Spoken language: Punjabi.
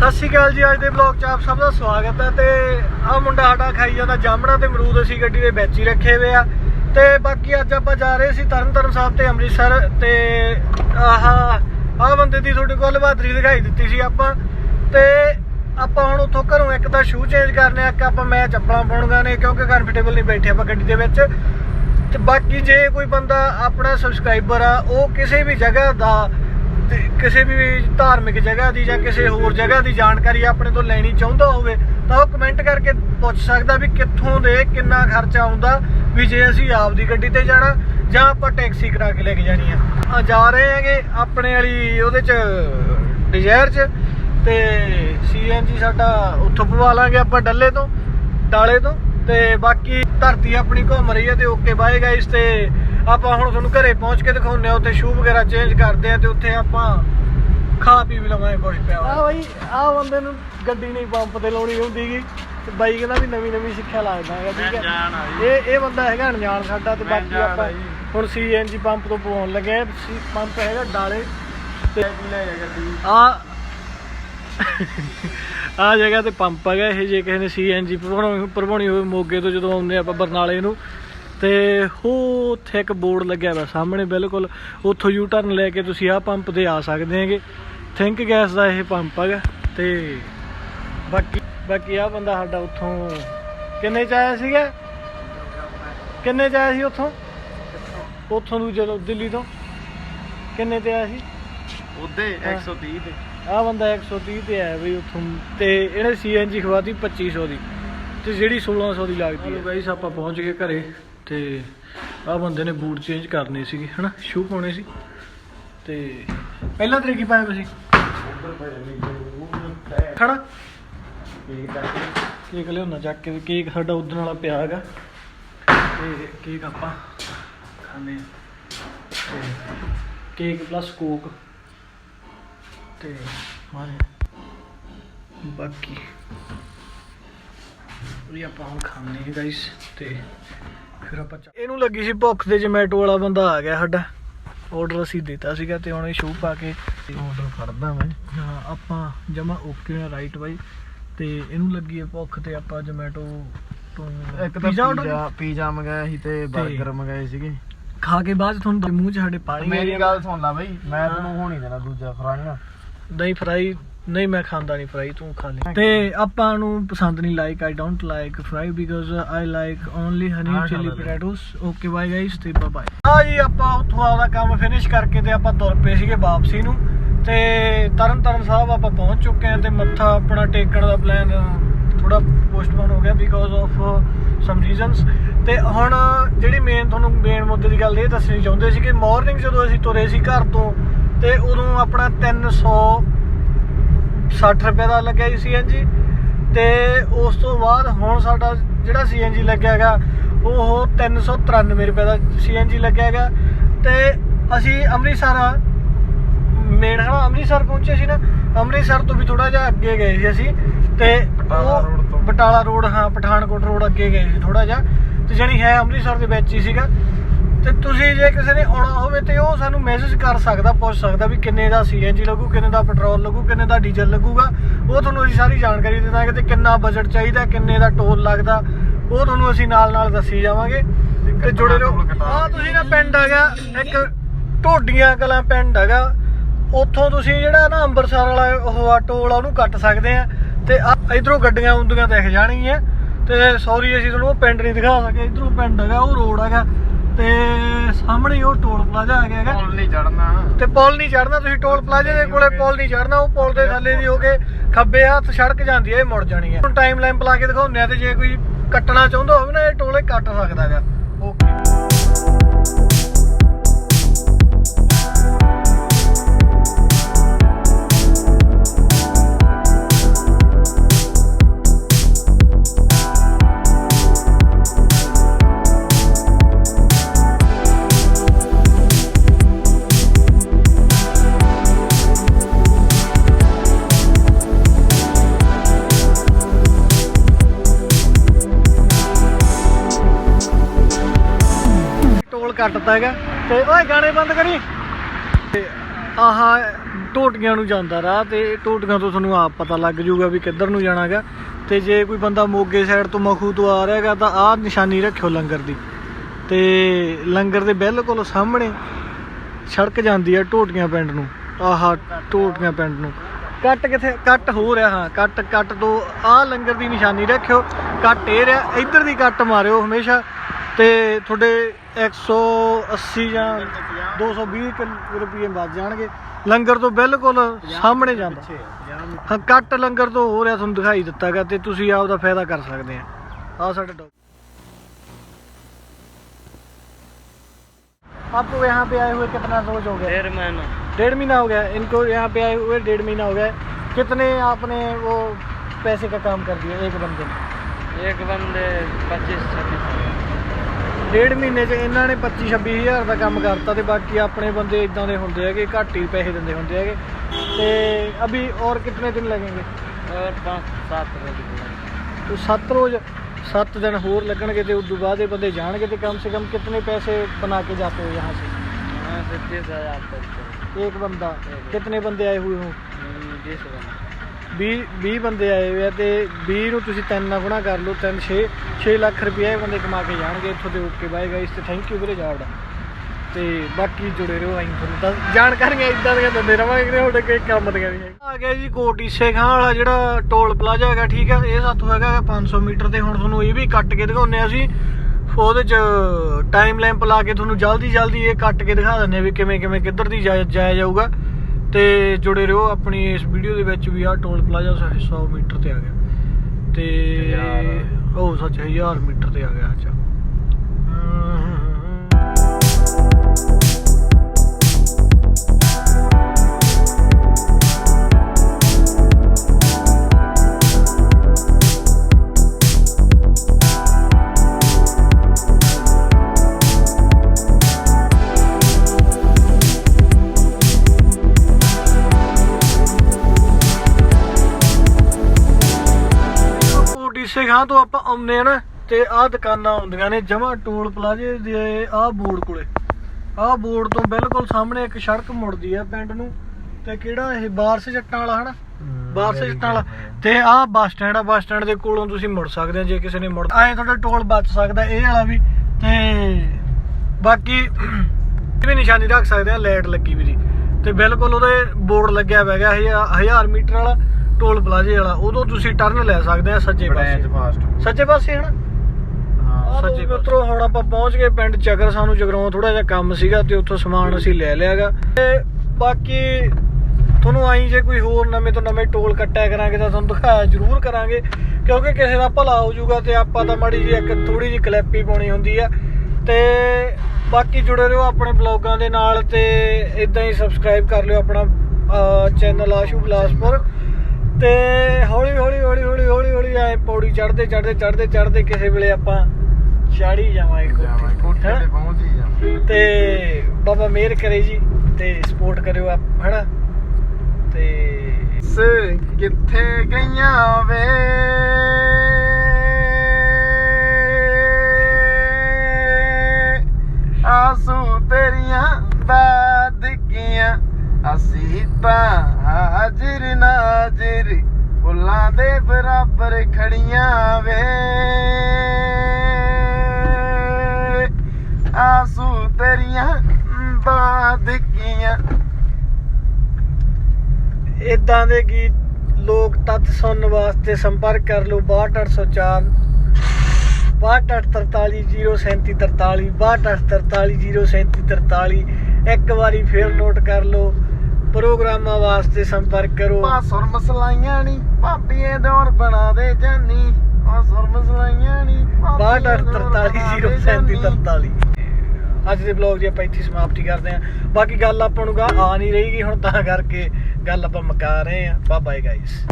ਸਤਿ ਸ਼੍ਰੀ ਅਕਾਲ ਜੀ, ਅੱਜ ਦੇ ਬਲੌਗ 'ਚ ਆਪ ਸਭ ਦਾ ਸਵਾਗਤ ਹੈ ਤੇ ਆਹ ਮੁੰਡਾ ਸਾਡਾ ਖਾਈ ਜਾਂਦਾ ਜਾਮਣਾ ਤੇ ਅਮਰੂਦ ਅਸੀਂ ਗੱਡੀ ਦੇ ਵਿੱਚ ਹੀ ਰੱਖੇ ਹੋਏ ਆ। ਤੇ ਬਾਕੀ ਅੱਜ ਆਪਾਂ ਜਾ ਰਹੇ ਸੀ ਤਰਨਤਾਰਨ ਸਾਹਿਬ ਤੇ ਅੰਮ੍ਰਿਤਸਰ ਤੇ ਆਹ ਆਹ ਬੰਦੇ ਦੀ ਤੁਹਾਡੇ ਕੋਲ ਬਹਾਦਰੀ ਦਿਖਾਈ ਦਿੱਤੀ ਸੀ ਆਪਾਂ। ਤੇ ਆਪਾਂ ਹੁਣ ਉੱਥੋਂ ਘਰੋਂ ਇੱਕ ਤਾਂ ਸ਼ੂ ਚੇਂਜ ਕਰਨੇ ਆ, ਇੱਕ ਆਪਾਂ ਮੈਂ ਚੱਪਲਾਂ ਪਾਉਣੀਆਂ ਨੇ ਕਿਉਂਕਿ ਕੰਫਰਟੇਬਲ ਨਹੀਂ ਬੈਠੇ ਆਪਾਂ ਗੱਡੀ ਦੇ ਵਿੱਚ। ਤੇ ਬਾਕੀ ਜੇ ਕੋਈ ਬੰਦਾ ਆਪਣਾ ਸਬਸਕ੍ਰਾਈਬਰ ਆ, ਉਹ ਕਿਸੇ ਵੀ ਜਗ੍ਹਾ ਦਾ ਕਿਸੇ ਵੀ ਧਾਰਮਿਕ ਜਗ੍ਹਾ ਦੀ ਜਾਂ ਕਿਸੇ ਹੋਰ ਜਗ੍ਹਾ ਦੀ ਜਾਣਕਾਰੀ ਆਪਣੇ ਤੋਂ ਲੈਣੀ ਚਾਹੁੰਦਾ ਹੋਵੇ, ਤਾਂ ਉਹ ਕਮੈਂਟ ਕਰਕੇ ਪੁੱਛ ਸਕਦਾ ਵੀ ਕਿੱਥੋਂ ਦੇ ਕਿੰਨਾ ਖਰਚਾ ਆਉਂਦਾ, ਵੀ ਜੇ ਅਸੀਂ ਆਪ ਦੀ ਗੱਡੀ ਤੇ ਜਾਣਾ ਜਾਂ ਆਪਾਂ ਟੈਕਸੀ ਕਰਾ ਕੇ ਲੈ ਕੇ ਜਾਣੀ ਆ। ਆ ਜਾ ਰਹੇ ਹੈਗੇ ਆਪਣੇ ਵਾਲੀ ਉਹਦੇ ਚ ਡਿਜ਼ਾਇਰ ਚ, ਤੇ ਸੀਐਨਜੀ ਸਾਡਾ ਉੱਥੋਂ ਪਵਾ ਲਾਂਗੇ ਆਪਾਂ ਡੱਲੇ ਤੋਂ, ਡਾਲੇ ਤੋਂ, ਤੇ ਬਾਕੀ ਧਰਤੀ ਆਪਣੀ ਘੁੰਮ ਰਹੀ ਹੈ ਤੇ ਓਕੇ ਬਾਏ ਗਾਇਸ ਤੇ ਆਪਾਂ ਹੁਣ ਤੁਹਾਨੂੰ ਘਰੇ ਪਹੁੰਚ ਕੇ ਦਿਖਾਉਂਦੇ ਆ ਉੱਥੇ ਸ਼ੂ ਵਗੈਰਾ ਚੇਂਜ ਕਰਦੇ ਆ ਤੇ ਉੱਥੇ ਆਪਾਂ ਖਾ ਪੀ ਵੀ ਲਵਾਂਗੇ ਕੁਝ ਪਿਆ ਆ ਬਾਈ ਆ ਬੰਦੇ ਨੂੰ ਗੱਡੀ ਨਹੀਂ ਪੰਪ ਤੇ ਲਾਉਣੀ ਹੁੰਦੀਗੀ ਤੇ ਬਾਈ ਕਹਿੰਦਾ ਵੀ ਨਵੀਂ ਨਵੀਂ ਸਿੱਖਿਆ ਲੱਗਦਾ ਹੈਗਾ ਠੀਕ ਹੈ। ਇਹ ਇਹ ਬੰਦਾ ਹੈਗਾ ਅਣਜਾਣ ਸਾਡਾ ਤੇ ਬਾਕੀ ਆਪਾਂ। ਹੁਣ ਸੀਐਨਜੀ ਪੰਪ ਤੋਂ ਪਵਾਉਣ ਲੱਗੇ ਆ ਸੀ ਪੰਪ ਹੈਗਾ ਡਾਲੇ। ਤੇ ਲੈ ਜਾ ਗੱਡੀ? ਆ ਆ ਜਗ੍ਹਾ ਤੇ ਪੰਪ ਹੈਗਾ ਇਹ ਜੇ ਕਿਸੇ ਨੇ ਸੀਐਨਜੀ ਭਰਵਾਉਣੀ ਭਰਵਾਉਣੀ ਹੋਵੇ ਮੋਗੇ ਤੋਂ ਜਦੋਂ ਆਉਂਦੇ ਆਪਾਂ ਬਰਨਾਲੇ ਨੂੰ ਤੇ ਉਹ ਉੱਥੇ ਇੱਕ ਬੋਰਡ ਲੱਗਿਆ ਹੋਇਆ ਸਾਹਮਣੇ ਬਿਲਕੁਲ। ਉੱਥੋਂ ਯੂ ਟਰਨ ਲੈ ਕੇ ਤੁਸੀਂ ਆਹ ਪੰਪ ਤੇ ਆ ਸਕਦੇ ਹੈਗੇ। ਥਿੰਕ ਗੈਸ ਦਾ ਇਹ ਪੰਪ ਹੈਗਾ ਤੇ ਬਾਕੀ ਬਾਕੀ ਆ ਬੰਦਾ ਸਾਡਾ ਉੱਥੋਂ ਕਿੰਨੇ ਚ ਆਇਆ ਸੀਗਾ? ਕਿੰਨੇ ਚ ਆਇਆ ਸੀ ਉੱਥੋਂ? ਉੱਥੋਂ ਨੂੰ ਜਦੋਂ ਦਿੱਲੀ ਤੋਂ। ਕਿੰਨੇ ਤੇ ਆਇਆ ਸੀ? ਉਹਦੇ ਹਾਂ। 130 ਤੇ। ਆ ਬੰਦਾ 130 ਤੇ ਆਇਆ ਬਈ ਉੱਥੋਂ। ਤੇ ਇਹਨੇ ਸੀਐਨਜੀ ਖਵਾਤੀ 2500 ਦੀ। ਤੇ ਜਿਹੜੀ 1600 ਦੀ ਲੱਗਦੀ ਹੈ। ਗਾਈਸ ਆਪਾਂ ਪਹੁੰਚ ਗਏ ਘਰੇ। ਤੇ ਆ ਬੰਦੇ ਨੇ ਬੂਟ ਚੇਂਜ ਕਰਨੇ ਸੀਗੇ, ਹਨਾ? ਸ਼ੂ ਪਾਉਣੇ ਸੀ। ਤੇ ਪਹਿਲਾਂ ਤਰੀਕ ਕੀ ਪਾਇਆ ਤੁਸੀਂ? ਸੀ ਖੜਾ? ਕੇਕ ਲਿਆਉਣਾ ਚੱਕ ਕੇ ਕੇਕ ਸਾਡਾ ਉਦਣ ਵਾਲਾ ਪਿਆ ਹੈਗਾ। ਤੇ ਕੇਕ ਆਪਾਂ ਖਾਣੇ ਤੇ ਕੇਕ ਪਲੱਸ ਕੋਕ ਤੇ ਮਾਰੇ। ਬਾਕੀ ਵੀ ਆਪਾਂ ਹੁਣ ਖਾਣੇ ਹੈ ਗਾਇਸ ਤੇ ਫਿਰ ਆਪਾਂ ਚੱਲ- ਇਹਨੂੰ ਲੱਗੀ ਸੀ ਭੁੱਖ ਤੇ ਜਮੈਟੋ ਵਾਲਾ ਬੰਦਾ ਆ ਗਿਆ ਸਾਡਾ। ਆਰਡਰ ਅਸੀਂ ਦਿੱਤਾ ਸੀਗਾ ਤੇ ਹੁਣ ਇਹ ਸ਼ੂ ਪਾ ਕੇ ਆਰਡਰ ਫੜਦਾ ਮੈਂ। ਹਾਂ ਆਪਾਂ ਜਮਾ ਓਕੇ ਆ ਰਾਈਟ ਬਾਈ। ਤੇ ਇਹਨੂੰ ਲੱਗੀ ਹੈ ਭੁੱਖ ਤੇ ਆਪਾਂ ਜਮੈਟੋ ਤੋਂ ਇੱਕ ਤਾਂ pizza order ਪੀਜ਼ਾ ਪੀਜ਼ਾ ਮੰਗਾਇਆ ਸੀ ਤੇ 버ਗਰ ਮੰਗਾਏ ਸੀਗੇ। ਖਾ ਕੇ ਬਾਅਦ 'ਚ ਤੁਹਾਨੂੰ ਮੂੰਹ 'ਚ ਸਾਡੇ ਪਾਣੀ ਆ ਮੇਰੀ ਗਿਆ। ਗੱਲ ਸੁਣ ਲੈ ਬਈ ਮੈਂ ਤੈਨੂੰ ਹੋਣੀ ਦੇਣਾ ਦੂਜਾ ਫਰਾਈਆਂ ਨਹੀਂ ਫਰਾਈ ਨਹੀਂ ਮੈਂ ਖਾਂਦਾ ਨਹੀਂ ਫਰਾਈ ਤੂੰ ਖਾ ਲੈ। ਤੇ ਆਪਾਂ ਨੂੰ ਪਸੰਦ ਨਹੀਂ like I don't like fry because I like only honey chilli. Potatoes okay bye guys ਤੇ ਬਾਏ ਬਾਏ ਆ ਜੀ ਆਪਾਂ ਉੱਥੋਂ ਆਪਦਾ ਕੰਮ ਫਿਨਿਸ਼ ਕਰਕੇ ਤੇ ਆਪਾਂ ਤੁਰ ਪਏ ਸੀਗੇ ਵਾਪਸੀ ਨੂੰ। ਤੇ ਤਰਨ ਤਾਰਨ ਸਾਹਿਬ ਆਪਾਂ ਪਹੁੰਚ ਚੁੱਕੇ ਹਾਂ ਤੇ ਮੱਥਾ ਆਪਣਾ ਟੇਕਣ ਦਾ ਪਲਾਨ ਥੋੜਾ ਪੋਸਟਪੋਨ ਹੋ ਗਿਆ ਬਿਕਾਜ਼ ਆਫ ਸਮ ਰੀਜ਼ਨਸ ਤੇ ਹੁਣ ਜਿਹੜੀ ਮੇਨ ਤੁਹਾਨੂੰ ਮੇਨ ਮੁੱਦੇ ਦੀ ਗੱਲ ਇਹ ਦੱਸਣੀ ਚਾਹੁੰਦੇ ਸੀ ਕਿ ਮਾਰਨਿੰਗ ਜਦੋਂ ਅਸੀਂ ਤੁਰੇ ਸੀ ਘਰ ਤੋਂ ਤੇ ਉਦੋਂ ਆਪਣਾ 300 60 ਰੁਪਏ ਦਾ ਲੱਗਿਆ ਸੀ ਸੀਐਨਜੀ ਤੇ ਉਸ ਤੋਂ ਬਾਅਦ ਹੁਣ ਸਾਡਾ ਜਿਹੜਾ ਸੀਐਨਜੀ ਲੱਗਿਆ ਹੈਗਾ ਉਹ 393 ਰੁਪਏ ਦਾ ਸੀਐਨਜੀ ਲੱਗਿਆ ਹੈਗਾ। ਤੇ ਅਸੀਂ ਅੰਮ੍ਰਿਤਸਰ ਮੇਨ ਹਨਾ ਅੰਮ੍ਰਿਤਸਰ ਪਹੁੰਚੇ ਸੀ ਨਾ ਅੰਮ੍ਰਿਤਸਰ ਤੋਂ ਵੀ ਥੋੜਾ ਜਿਹਾ ਅੱਗੇ ਗਏ ਸੀ ਅਸੀਂ। ਤੇ ਬਟਾਲਾ ਉਹ-। ਬਟਾਲਾ ਰੋਡ ਹਾਂ ਪਠਾਨਕੋਟ ਰੋਡ ਅੱਗੇ ਗਏ ਸੀ ਥੋੜਾ ਜਿਹਾ। ਤੇ ਜਾਣੀ ਹੈ ਅੰਮ੍ਰਿਤਸਰ ਦੇ ਵਿੱਚ ਹੀ ਸੀਗਾ। ਤੇ ਤੁਸੀਂ ਜੇ ਕਿਸੇ ਨੇ ਆਉਣਾ ਹੋਵੇ ਤੇ ਉਹ ਸਾਨੂੰ ਮੈਸੇਜ ਕਰ ਸਕਦਾ ਪੁੱਛ ਸਕਦਾ ਵੀ ਕਿੰਨੇ ਦਾ ਸੀਐਨਜੀ ਲੱਗੂ ਕਿੰਨੇ ਦਾ ਪੈਟਰੋਲ ਲੱਗੂ ਕਿੰਨੇ ਦਾ ਡੀਜ਼ਲ ਲੱਗੂਗਾ। ਉਹ ਤੁਹਾਨੂੰ ਅਸੀਂ ਸਾਰੀ ਜਾਣਕਾਰੀ ਦੇ ਦਾਂਗੇ ਤੇ ਕਿੰਨਾ ਬਜਟ ਚਾਹੀਦਾ ਕਿੰਨੇ ਦਾ ਟੋਲ ਲੱਗਦਾ ਉਹ ਤੁਹਾਨੂੰ ਅਸੀਂ ਨਾਲ ਨਾਲ ਦੱਸੀ ਜਾਵਾਂਗੇ। ਤੇ ਜੁੜੇ ਰਹੋ। ਆ ਤੁਸੀਂ ਨਾ ਪਿੰਡ ਹੈਗਾ ਇੱਕ ਢੋਡੀਆਂ ਕਲਾਂ ਪਿੰਡ ਹੈਗਾ। ਉੱਥੋਂ ਤੁਸੀਂ ਜਿਹੜਾ ਨਾ ਅੰਮ੍ਰਿਤਸਰ ਵਾਲਾ ਉਹ ਆ ਟੋਲ ਆ ਉਹਨੂੰ ਕੱਟ ਸਕਦੇ ਆ। ਤੇ ਇਧਰੋਂ ਗੱਡੀਆਂ ਆਉਂਦੀਆਂ ਦਿਖ ਜਾਣਗੀਆਂ। ਤੇ ਸੌਰੀ ਅਸੀਂ ਤੁਹਾਨੂੰ ਉਹ ਪਿੰਡ ਨਹੀਂ ਦਿਖਾ ਸਕੇ। ਇਧਰੋਂ ਪਿੰਡ ਹੈਗਾ ਉਹ ਰੋਡ ਹੈਗਾ। ਤੇ ਸਾਹਮਣੇ ਉਹ ਟੋਲ ਪਲਾਜ਼ਾ ਆ ਗਿਆ ਹੈਗਾ। ਹੁਣ ਨਹੀਂ ਚੜਨਾ ਤੇ ਪੁਲ ਨਹੀਂ ਚੜਨਾ ਤੁਸੀਂ ਟੋਲ ਪਲਾਜ਼ੇ ਦੇ ਕੋਲੇ ਪੁਲ ਨਹੀਂ ਚੜਨਾ ਉਹ ਪੁਲ ਦੇ ਥੱਲੇ ਦੀ ਹੋ ਕੇ ਖੱਬੇ ਹੱਥ ਸੜਕ ਜਾਂਦੀ ਹੈ ਇਹ ਮੁੜ ਜਾਣੀ ਹੈ। ਹੁਣ ਟਾਈਮ ਲੈਂਪ ਲਾ ਕੇ ਦਿਖਾਉਂਦੇ ਆ ਤੇ ਜੇ ਕੋਈ ਕੱਟਣਾ ਚਾਹੁੰਦਾ ਹੋਵੇ ਨਾ ਇਹ ਟੋਲੇ ਕੱਟ ਸਕਦਾ ਹੈਗਾ। ਕੱਟਤਾ ਹੈਗਾ। ਤੇ ਓਏ ਗਾਣੇ ਬੰਦ ਕਰੀ। ਤੇ ਆਹ ਟੋਟੀਆਂ ਨੂੰ ਜਾਂਦਾ ਰਾਹ ਤੇ, ਟੋਟੀਆਂ ਤੋਂ ਤੁਹਾਨੂੰ ਆਪ ਪਤਾ ਲੱਗ ਜਾਊਗਾ ਵੀ ਕਿੱਧਰ ਨੂੰ ਜਾਣਾਗਾ ਤੇ ਜੇ ਕੋਈ ਬੰਦਾ ਮੋਗੇ ਸਾਈਡ ਤੋਂ ਮਖੂ ਤੋਂ ਆ ਰਿਹਾਗਾ ਤਾਂ ਆਹ ਨਿਸ਼ਾਨੀ ਰੱਖਿਓ ਲੰਗਰ ਦੀ। ਤੇ ਲੰਗਰ ਦੇ ਬਿਲਕੁਲ ਸਾਹਮਣੇ ਸੜਕ ਜਾਂਦੀ ਹੈ ਟੋਟੀਆਂ ਪਿੰਡ ਨੂੰ। ਆਹ ਟੋਟੀਆਂ ਪਿੰਡ ਨੂੰ। ਕੱਟ ਕਿਥੇ ਕੱਟ ਹੋ ਰਿਹਾ, ਹਾਂ, ਕੱਟ ਕੱਟ ਤੋਂ ਆਹ ਲੰਗਰ ਦੀ ਨਿਸ਼ਾਨੀ ਰੱਖਿਓ। ਕੱਟ ਇਹ ਰਿਹਾ, ਇੱਧਰ ਦੀ ਕੱਟ ਮਾਰਿਓ ਹਮੇਸ਼ਾ। ਤੇ ਤੁਹਾਡੇ 180 ਜਾਂ 220 ਕੁ ਰੁਪਏ ਵੱਜ ਜਾਣਗੇ ਲੰਗਰ ਤੋਂ ਬਿਲਕੁਲ ਸਾਹਮਣੇ ਜਾਂਦਾ ਹਾਂ ਕੱਟ ਲੰਗਰ ਤੋਂ ਹੋ ਰਿਹਾ ਤੁਹਾਨੂੰ ਦਿਖਾਈ ਦਿੱਤਾਗਾ ਤੇ ਤੁਸੀਂ ਆਪ ਦਾ ਫਾਇਦਾ ਕਰ ਸਕਦੇ ਆ ਆ ਸਾਡਾ ਡੌਗ आपको यहाँ पे आए हुए कितना रोज हो गया डेढ़ महीना डेढ़ महीना हो गया इनको यहाँ पे आए हुए डेढ़ महीना हो गया कितने आपने वो पैसे का काम कर दिया एक बंदे ने एक बंदे पच्चीस छब्बीस ਡੇਢ ਮਹੀਨੇ 'ਚ ਇਹਨਾਂ ਨੇ 25 26000 ਦਾ ਕੰਮ ਕਰਤਾ ਤੇ ਬਾਕੀ ਆਪਣੇ ਬੰਦੇ ਇਦਾਂ ਦੇ ਹੁੰਦੇ ਹੈਗੇ ਘੱਟ ਹੀ ਪੈਸੇ ਦਿੰਦੇ ਹੁੰਦੇ ਹੈਗੇ। ਤੇ ਅਭੀ ਔਰ ਕਿੰਨੇ ਦਿਨ ਲੱਗਣਗੇ? ਔਰ 5 7 ਰੋਜ਼ ਤੋ 7 ਰੋਜ਼ 7 ਦਿਨ ਹੋਰ ਲੱਗਣਗੇ ਤੇ ਉਸ ਤੋਂ ਬਾਅਦ ਇਹ ਬੰਦੇ ਜਾਣਗੇ ਤੇ ਕਮ ਸੇ ਕਮ ਕਿੰਨੇ ਪੈਸੇ ਬਣਾ ਕੇ ਜਾਤੇ ਹੋ ਯਹਾਂ ਸੇ? हाँ सर बीस हज़ार एक बंदा कितने बंदे आए हुए हो बीस बंदे 20 20 ਬੰਦੇ ਆਏ ਹੋਏ ਆ ਤੇ 20 ਨੂੰ ਤੁਸੀਂ ਤਿੰਨ ਨਾਲ ਗੁਣਾ ਕਰ ਲਓ 3 6 6 ਲੱਖ ਰੁਪਏ ਇਹ ਬੰਦੇ ਕਮਾ ਕੇ ਜਾਣਗੇ ਇੱਥੋਂ ਦੇ ਓਕੇ, ਬਾਏ ਗਾਇਸ ਤੇ ਥੈਂਕ ਯੂ ਵੀਰੇ ਜਾਵੜਾ ਤੇ ਬਾਕੀ ਜੁੜੇ ਰਹੋ ਆਈ ਤੁਹਾਨੂੰ ਤਾਂ ਜਾਣਕਾਰੀਆਂ ਇਦਾਂ ਦੀਆਂ ਦਿੰਦੇ ਰਵਾਂਗੇ ਕਿ ਤੁਹਾਡੇ ਕੋਈ ਕੰਮ ਦੀਆਂ ਨਹੀਂ ਆ ਗਿਆ ਜੀ ਕੋਟ ਈਸੇ ਖਾਂ ਵਾਲਾ ਜਿਹੜਾ ਟੋਲ ਪਲਾਜ਼ਾ ਹੈਗਾ, ਠੀਕ ਹੈ ਇਹ ਸਾਥੋਂ ਹੈਗਾ 500 ਮੀਟਰ ਤੇ, ਹੁਣ ਤੁਹਾਨੂੰ ਇਹ ਵੀ ਕੱਟ ਕੇ ਦਿਖਾਉਂਦੇ ਆ ਅਸੀਂ। ਉਹਦੇ ਚ ਟਾਈਮ ਲੈਂਪ ਲਾ ਕੇ ਤੁਹਾਨੂੰ ਜਲਦੀ ਜਲਦੀ ਇਹ ਕੱਟ ਕੇ ਦਿਖਾ ਦਿੰਦੇ ਆ ਵੀ ਕਿਵੇਂ ਕਿਵੇਂ ਕਿੱਧਰ ਦੀ ਜਾਇਆ ਜਾਇਆ ਜਾਊਗਾ। ਤੇ ਜੁੜੇ ਰਹੋ ਆਪਣੀ ਇਸ ਵੀਡੀਓ ਦੇ ਵਿੱਚ ਵੀ ਆ ਟੋਲ ਪਲਾਜ਼ਾ 100 ਮੀਟਰ ਤੇ ਆ ਗਿਆ ਤੇ। ਉਹ ਸੱਚ 1000 ਮੀਟਰ ਤੇ ਆ ਗਿਆ ਅੱਛਾ ਖਾਂ ਤੋਂ ਆਪਾਂ ਆਉਂਦੇ ਆ ਨਾ ਤੇ ਆਹ ਦੁਕਾਨਾਂ ਆਉਂਦੀਆਂ ਨੇ ਜਮਾ ਟੋਲ ਪਲਾਜ਼ੇ ਦੇ ਆਹ ਬੋਰਡ ਕੋਲੇ। ਆਹ ਬੋਰਡ ਤੋਂ ਬਿਲਕੁਲ ਸਾਹਮਣੇ ਇੱਕ ਸੜਕ ਮੁੜਦੀ ਆ ਪਿੰਡ ਨੂੰ ਤੇ ਕਿਹੜਾ ਇਹ ਬਾਰਸ ਜੱਟਾਂ ਵਾਲਾ ਹਨਾ? ਬਾਰਸ ਜੱਟਾਂ ਵਾਲਾ। ਤੇ ਆਹ ਬੱਸ ਸਟੈਂਡ ਆ ਬੱਸ ਸਟੈਂਡ ਦੇ ਕੋਲੋਂ ਤੁਸੀਂ ਮੁੜ ਸਕਦੇ ਆ ਜੇ ਕਿਸੇ ਨੇ ਮੁੜ ਐਂ ਤੁਹਾਡਾ ਟੋਲ ਬਚ ਸਕਦਾ ਇਹ ਵਾਲਾ ਵੀ ਤੇ ਬਾਕੀ ਵੀ ਨਿਸ਼ਾਨੀ ਰੱਖ ਸਕਦੇ ਆ ਲਾਈਟ ਲੱਗੀ ਵੀ ਦੀ ਤੇ ਬਿਲਕੁਲ ਉਹਦੇ ਬੋਰਡ ਲੱਗਿਆ ਹੋਇਆ ਹੈਗਾ 1000 ਮੀਟਰ ਵਾਲਾ। ਟੋਲ ਪਲਾਜ਼ੇ ਵਾਲਾ ਉਦੋਂ ਤੁਸੀਂ ਟਰਨ ਲੈ ਸਕਦੇ ਆ ਸੱਜੇ ਪਾਸੇ। ਸੱਜੇ ਪਾਸੇ ਹਨਾ? ਹਾਂ ਸੱਜੇ ਮਿੱਤਰੋ ਹੁਣ ਆਪਾਂ ਪਹੁੰਚ ਗਏ ਪਿੰਡ ਚਗਰ ਸਾਨੂੰ ਜਗਰੋਂ ਥੋੜਾ ਜਿਹਾ ਕੰਮ ਸੀਗਾ ਤੇ ਉੱਥੋਂ ਸਮਾਨ ਅਸੀਂ ਲੈ ਲਿਆਗਾ। ਤੇ ਬਾਕੀ ਤੁਹਾਨੂੰ ਆਈ ਜੇ ਕੋਈ ਹੋਰ ਨਵੇਂ ਤੋਂ ਨਵੇਂ ਟੋਲ ਕੱਟਿਆ ਕਰਾਂਗੇ ਤਾਂ ਤੁਹਾਨੂੰ ਦਿਖਾਇਆ ਜ਼ਰੂਰ ਕਰਾਂਗੇ ਕਿਉਂਕਿ ਕਿਸੇ ਦਾ ਭਲਾ ਹੋ ਜਾਊਗਾ ਤੇ ਆਪਾਂ ਤਾਂ ਮਾੜੀ ਜੀ ਇੱਕ ਥੋੜੀ ਜੀ ਕਲੈਪੀ ਪਾਉਣੀ ਹੁੰਦੀ ਆ। ਤੇ ਬਾਕੀ ਜੁੜੇ ਰਹੋ ਆਪਣੇ ਬਲੌਗਾਂ ਦੇ ਨਾਲ ਤੇ ਇਦਾਂ ਹੀ ਸਬਸਕ੍ਰਾਈਬ ਕਰ ਲਿਓ ਆਪਣਾ ਚੈਨਲ ਆਸ਼ੂ ਬਲਾਸਪੁਰ। ਤੇ ਹੌਲੀ ਹੌਲੀ ਹੌਲੀ ਹੌਲੀ ਹੌਲੀ ਹੌਲੀ ਐ ਪੌੜੀ ਚੜਦੇ ਚੜਦੇ ਚੜਦੇ ਚੜਦੇ ਕਿਸੇ ਵੇਲੇ ਆਪਾਂ ਚੜੀ ਜਾਵਾਂਗੇ ਕੋਠੇ। ਕੋਠੇ ਤੇ ਪਹੁੰਚ ਹੀ ਜਾਵਾਂਗੇ। ਤੇ ਬਾਬਾ ਮੇਰ ਕਰੇ ਜੀ ਤੇ ਸਪੋਰਟ ਕਰਿਓ ਆਪ ਹਨਾ? ਤੇ ਸੇ ਕਿੱਥੇ ਗਈਆਂ ਵੇ? ਦਾਦਕੀਆਂ ਇਦਾਂ ਦੇ ਗੀਤ ਲੋਕ ਤੱਤ ਸੁਣਨ ਵਾਸਤੇ ਸੰਪਰਕ ਕਰ ਲਓ 62804 6243403743 6243403743 ਇੱਕ ਵਾਰੀ ਫੇਰ ਨੋਟ ਕਰ ਲਓ ਪ੍ਰੋਗਰਾਮਾਂ ਵਾਸਤੇ ਸੰਪਰਕ ਕਰੋ। ਪਾ ਸੁਰ ਮਸਲਾਈਆਂ ਨੀ ਭਾਬੀਏ ਦੌਰ ਬਣਾ ਦੇ ਜਾਨੀ। ਆ ਸੁਰ ਮਸਲਾਈਆਂ ਨੀ 6243403743 ਅੱਜ ਦੇ ਬਲੌਗ ਦੀ ਆਪਾਂ ਇੱਥੇ ਸਮਾਪਤੀ ਕਰਦੇ ਹਾਂ। ਬਾਕੀ ਗੱਲ ਆਪਾਂ ਨੂੰ ਗਾ ਆ ਨਹੀਂ ਰਹੀਗੀ ਹੁਣ ਤਾਂ ਕਰਕੇ ਗੱਲ ਆਪਾਂ ਮੁਕਾ ਰਹੇ ਹਾਂ। Bye bye guys